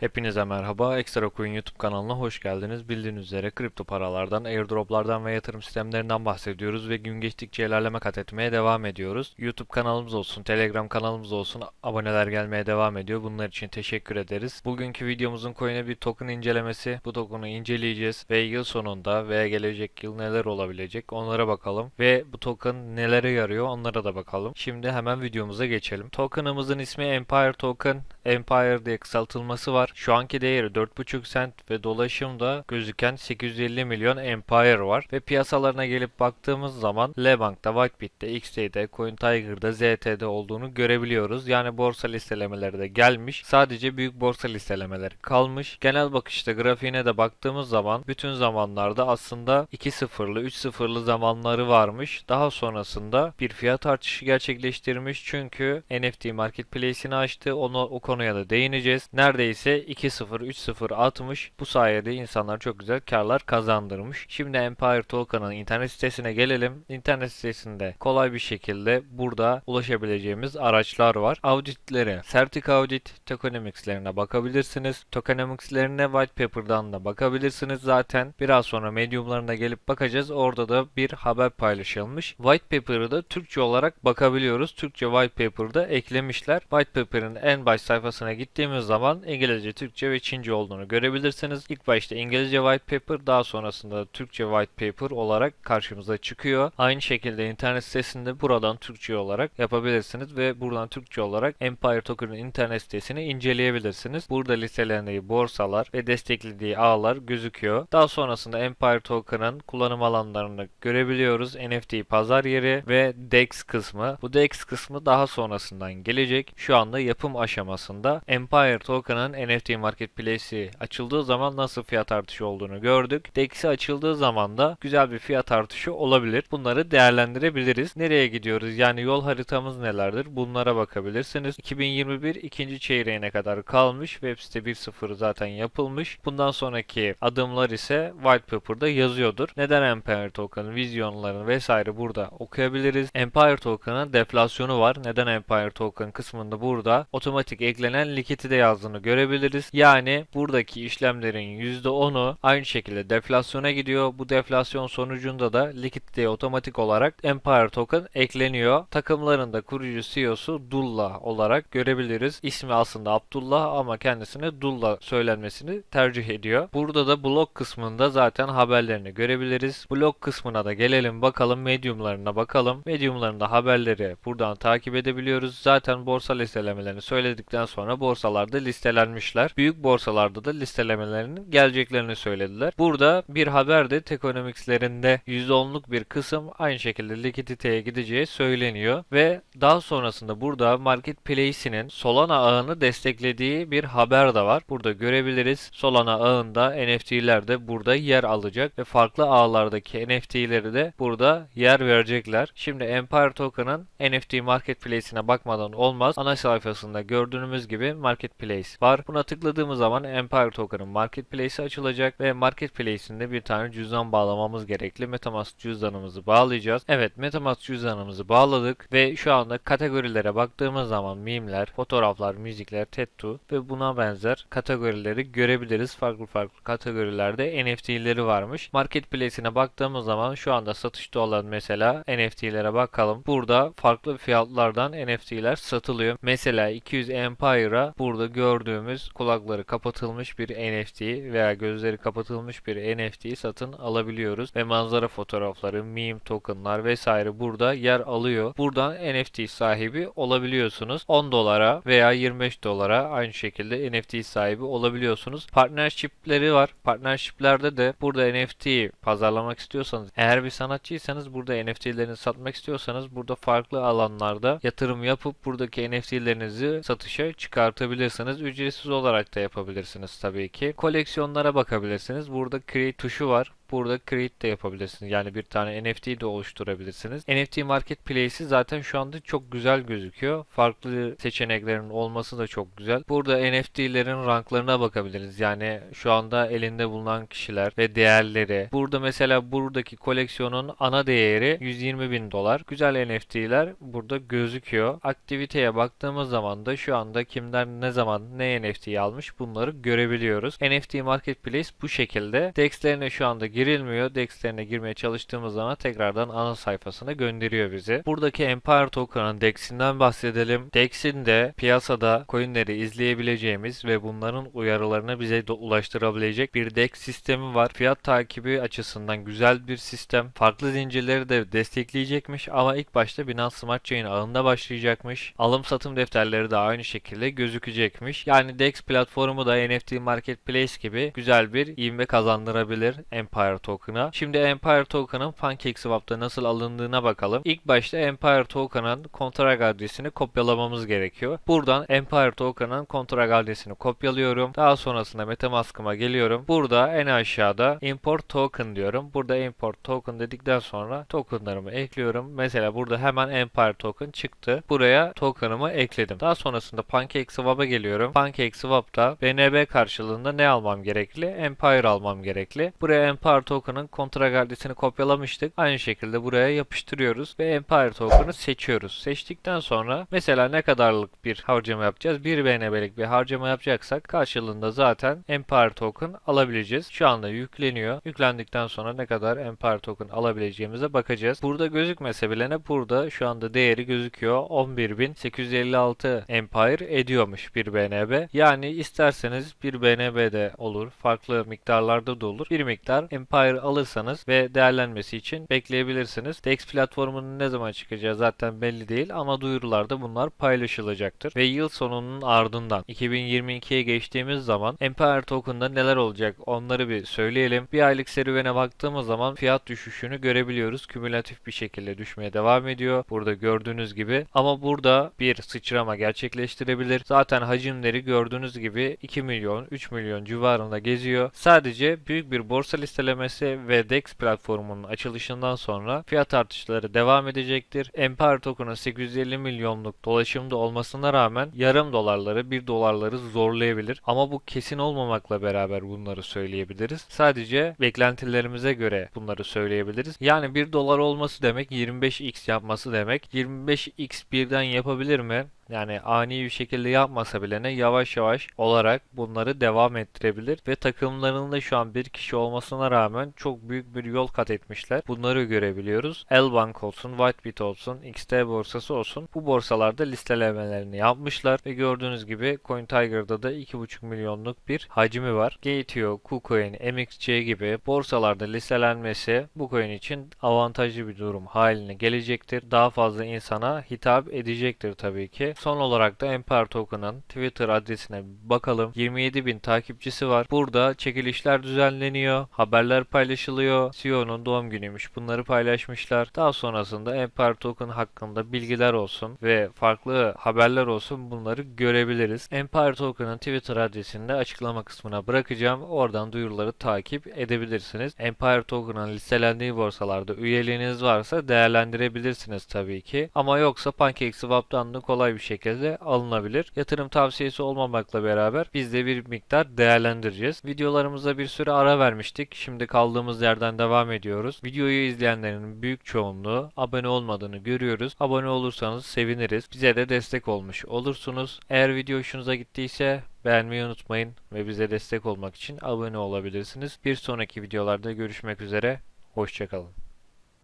Hepinize merhaba. Ekstra Coin YouTube kanalına hoş geldiniz. Bildiğiniz üzere kripto paralardan, airdroplardan ve yatırım sistemlerinden bahsediyoruz ve gün geçtikçe ilerleme kat etmeye devam ediyoruz. YouTube kanalımız olsun, Telegram kanalımız olsun aboneler gelmeye devam ediyor. Bunlar için teşekkür ederiz. Bugünkü videomuzun coin'e bir token incelemesi. Bu token'ı inceleyeceğiz ve yıl sonunda veya gelecek yıl neler olabilecek onlara bakalım. Ve bu token nelere yarıyor onlara da bakalım. Şimdi hemen videomuza geçelim. Token'ımızın ismi Empire Token. Empire diye kısaltılması var. Şu anki değeri 4.5 cent ve dolaşımda gözüken 850 milyon Empire var. Ve piyasalarına gelip baktığımız zaman Lebank'ta, Whitebit'te, XT'de, CoinTiger'da, ZT'de olduğunu görebiliyoruz. Yani borsa listelemeleri de gelmiş. Sadece büyük borsa listelemeleri kalmış. Genel bakışta grafiğine de baktığımız zaman bütün zamanlarda aslında 2.0'lı, 3.0'lı zamanları varmış. Daha sonrasında bir fiyat artışı gerçekleştirmiş. Çünkü NFT Marketplace'ini açtı. Onu o konuya da değineceğiz. Neredeyse 2.0, 3.0 atmış. Bu sayede insanlar çok güzel karlar kazandırmış. Şimdi Empire Token'ın internet sitesine gelelim. İnternet sitesinde kolay bir şekilde burada ulaşabileceğimiz araçlar var. Auditleri, Certic Audit, Tokenomics'lerine bakabilirsiniz. Tokenomics'lerine White Paper'dan da bakabilirsiniz. Zaten biraz sonra Medium'larına gelip bakacağız. Orada da bir haber paylaşılmış. White Paper'ı da Türkçe olarak bakabiliyoruz. Türkçe White Paper'da eklemişler. White Paper'ın en baş sayfasına gittiğimiz zaman İngilizce, Türkçe ve Çince olduğunu görebilirsiniz. İlk başta İngilizce White Paper daha sonrasında da Türkçe White Paper olarak karşımıza çıkıyor. Aynı şekilde internet sitesinde buradan Türkçe olarak yapabilirsiniz ve buradan Türkçe olarak Empire Token'ın internet sitesini inceleyebilirsiniz. Burada listelendiği borsalar ve desteklediği ağlar gözüküyor. Daha sonrasında Empire Token'ın kullanım alanlarını görebiliyoruz. NFT pazar yeri ve DEX kısmı. Bu DEX kısmı daha sonrasından gelecek. Şu anda yapım aşamasında. Empire Token'ın NFT Marketplace'i açıldığı zaman nasıl fiyat artışı olduğunu gördük. DEX'i açıldığı zaman da güzel bir fiyat artışı olabilir. Bunları değerlendirebiliriz. Nereye gidiyoruz? Yani yol haritamız nelerdir? Bunlara bakabilirsiniz. 2021 ikinci çeyreğine kadar kalmış. Web site 1.0 zaten yapılmış. Bundan sonraki adımlar ise White Paper'da yazıyordur. Neden Empire Token'ın vizyonlarını vesaire burada okuyabiliriz. Empire Token'ın deflasyonu var. Neden Empire Token kısmında burada otomatik eklenen likiti de yazdığını görebiliriz. Yani buradaki işlemlerin %10'u aynı şekilde deflasyona gidiyor. Bu deflasyon sonucunda da likiditeye otomatik olarak Empire Token ekleniyor. Takımların da kurucu CEO'su Dullah olarak görebiliriz. İsmi aslında Abdullah ama kendisine Dullah söylenmesini tercih ediyor. Burada da blog kısmında zaten haberlerini görebiliriz. Blog kısmına da gelelim bakalım mediumlarına bakalım. Mediumlarında haberleri buradan takip edebiliyoruz. Zaten borsa listelemelerini söyledikten sonra borsalarda listelenmişler. Büyük borsalarda da listelemelerinin geleceklerini söylediler. Burada bir haber de Tekonomics'lerinde %10'luk bir kısım aynı şekilde likiditeye gideceği söyleniyor ve daha sonrasında burada Marketplace'inin Solana ağını desteklediği bir haber de var. Burada görebiliriz. Solana ağında NFT'ler de burada yer alacak ve farklı ağlardaki NFT'leri de burada yer verecekler. Şimdi Empire Token'ın NFT Marketplace'ine bakmadan olmaz. Ana sayfasında gördüğümüz gibi Marketplace var. Buna tıkladığımız zaman Empire Token'ın Marketplace'i açılacak ve Marketplace'inde bir tane cüzdan bağlamamız gerekli. Metamask cüzdanımızı bağlayacağız. Evet Metamask cüzdanımızı bağladık ve şu anda kategorilere baktığımız zaman mimler, fotoğraflar, müzikler, tattoo ve buna benzer kategorileri görebiliriz. Farklı farklı kategorilerde NFT'leri varmış. Marketplace'ine baktığımız zaman şu anda satışta olan mesela NFT'lere bakalım. Burada farklı fiyatlardan NFT'ler satılıyor. Mesela 200 Empire'a burada gördüğümüz kulakları kapatılmış bir NFT veya gözleri kapatılmış bir NFT'yi satın alabiliyoruz ve manzara fotoğrafları, meme tokenlar vesaire burada yer alıyor. Buradan NFT sahibi olabiliyorsunuz. 10 dolara veya 25 dolara aynı şekilde NFT sahibi olabiliyorsunuz. Partnership'leri var. Partnership'lerde de burada NFT pazarlamak istiyorsanız, eğer bir sanatçıysanız burada NFT'lerini satmak istiyorsanız burada farklı alanlarda yatırım yapıp buradaki NFT'lerinizi satışa çıkartabilirsiniz. Ücretsiz olarak da yapabilirsiniz tabii ki. Koleksiyonlara bakabilirsiniz. Burada create tuşu var. Burada create de yapabilirsiniz. Yani bir tane NFT de oluşturabilirsiniz. NFT Marketplace'i zaten şu anda çok güzel gözüküyor. Farklı seçeneklerin olması da çok güzel. Burada NFT'lerin ranklarına bakabiliriz. Yani şu anda elinde bulunan kişiler ve değerleri. Burada mesela buradaki koleksiyonun ana değeri 120 bin dolar. Güzel NFT'ler burada gözüküyor. Aktiviteye baktığımız zaman da şu anda kimden ne zaman ne NFT'yi almış bunları görebiliyoruz. NFT Marketplace bu şekilde. DEX'lerine şu anda girilmiyor. DEX'lerine girmeye çalıştığımız zaman tekrardan ana sayfasına gönderiyor bizi. Buradaki Empire Token'ın DEX'inden bahsedelim. DEX'in de piyasada coinleri izleyebileceğimiz ve bunların uyarılarını bize ulaştırabilecek bir DEX sistemi var. Fiyat takibi açısından güzel bir sistem. Farklı zincirleri de destekleyecekmiş ama ilk başta Binance Smart Chain ağında başlayacakmış. Alım satım defterleri de aynı şekilde gözükecekmiş. Yani DEX platformu da NFT Marketplace gibi güzel bir ivme kazandırabilir Empire Token'a. Şimdi Empire Token'ın PancakeSwap'ta nasıl alındığına bakalım. İlk başta Empire Token'ın kontrak adresini kopyalamamız gerekiyor. Buradan Empire Token'ın kontrak adresini kopyalıyorum. Daha sonrasında MetaMask'ıma geliyorum. Burada en aşağıda Import Token diyorum. Burada Import Token dedikten sonra tokenlarımı ekliyorum. Mesela burada hemen Empire Token çıktı. Buraya token'ımı ekledim. Daha sonrasında PancakeSwap'a geliyorum. PancakeSwap'ta BNB karşılığında ne almam gerekli? Empire almam gerekli. Buraya Empire Token'ın kontrak adresini kopyalamıştık. Aynı şekilde buraya yapıştırıyoruz ve Empire Token'ı seçiyoruz. Seçtikten sonra mesela ne kadarlık bir harcama yapacağız? 1 BNB'lik bir harcama yapacaksak karşılığında zaten Empire Token alabileceğiz. Şu anda yükleniyor. Yüklendikten sonra ne kadar Empire Token alabileceğimize bakacağız. Burada gözükmese bile ne burada şu anda değeri gözüküyor. 11.856 Empire ediyormuş bir BNB. Yani isterseniz bir BNB de olur. Farklı miktarlarda da olur. Bir miktar Empire alırsanız ve değerlenmesi için bekleyebilirsiniz. DEX platformunun ne zaman çıkacağı zaten belli değil ama duyurularda bunlar paylaşılacaktır. Ve yıl sonunun ardından 2022'ye geçtiğimiz zaman Empire Token'da neler olacak onları bir söyleyelim. Bir aylık serüvene baktığımız zaman fiyat düşüşünü görebiliyoruz. Kümülatif bir şekilde düşmeye devam ediyor. Burada gördüğünüz gibi. Ama burada bir sıçrama gerçekleştirebilir. Zaten hacimleri gördüğünüz gibi 2 milyon, 3 milyon civarında geziyor. Sadece büyük bir borsa listelemesi ve DEX platformunun açılışından sonra fiyat artışları devam edecektir. Empire Token'ın 850 milyonluk dolaşımda olmasına rağmen yarım dolarları, 1 dolarları zorlayabilir. Ama bu kesin olmamakla beraber bunları söyleyebiliriz. Sadece beklentilerimize göre bunları söyleyebiliriz. Yani 1 dolar olması demek 25x yapması demek. 25x birden yapabilir mi? Yani ani bir şekilde yapmasa bile ne yavaş yavaş olarak bunları devam ettirebilir ve takımlarında şu an bir kişi olmasına rağmen çok büyük bir yol kat etmişler. Bunları görebiliyoruz. Elbank olsun, Whitebit olsun, XT borsası olsun bu borsalarda listelemelerini yapmışlar ve gördüğünüz gibi CoinTiger'da da 2,5 milyonluk bir hacmi var. Gate.io, KuCoin, MXC gibi borsalarda listelenmesi bu coin için avantajlı bir durum haline gelecektir. Daha fazla insana hitap edecektir tabii ki. Son olarak da Empire Token'ın Twitter adresine bakalım. 27 bin takipçisi var. Burada çekilişler düzenleniyor. Haberler paylaşılıyor. CEO'nun doğum günüymüş. Bunları paylaşmışlar. Daha sonrasında Empire Token hakkında bilgiler olsun ve farklı haberler olsun bunları görebiliriz. Empire Token'ın Twitter adresini de açıklama kısmına bırakacağım. Oradan duyuruları takip edebilirsiniz. Empire Token'ın listelendiği borsalarda üyeliğiniz varsa değerlendirebilirsiniz tabii ki. Ama yoksa PancakeSwap'tan da kolay bir şekilde alınabilir. Yatırım tavsiyesi olmamakla beraber biz de bir miktar değerlendireceğiz. Videolarımıza bir süre ara vermiştik. Şimdi kaldığımız yerden devam ediyoruz. Videoyu izleyenlerin büyük çoğunluğu abone olmadığını görüyoruz. Abone olursanız seviniriz. Bize de destek olmuş olursunuz. Eğer video hoşunuza gittiyse beğenmeyi unutmayın ve bize destek olmak için abone olabilirsiniz. Bir sonraki videolarda görüşmek üzere. Hoşçakalın.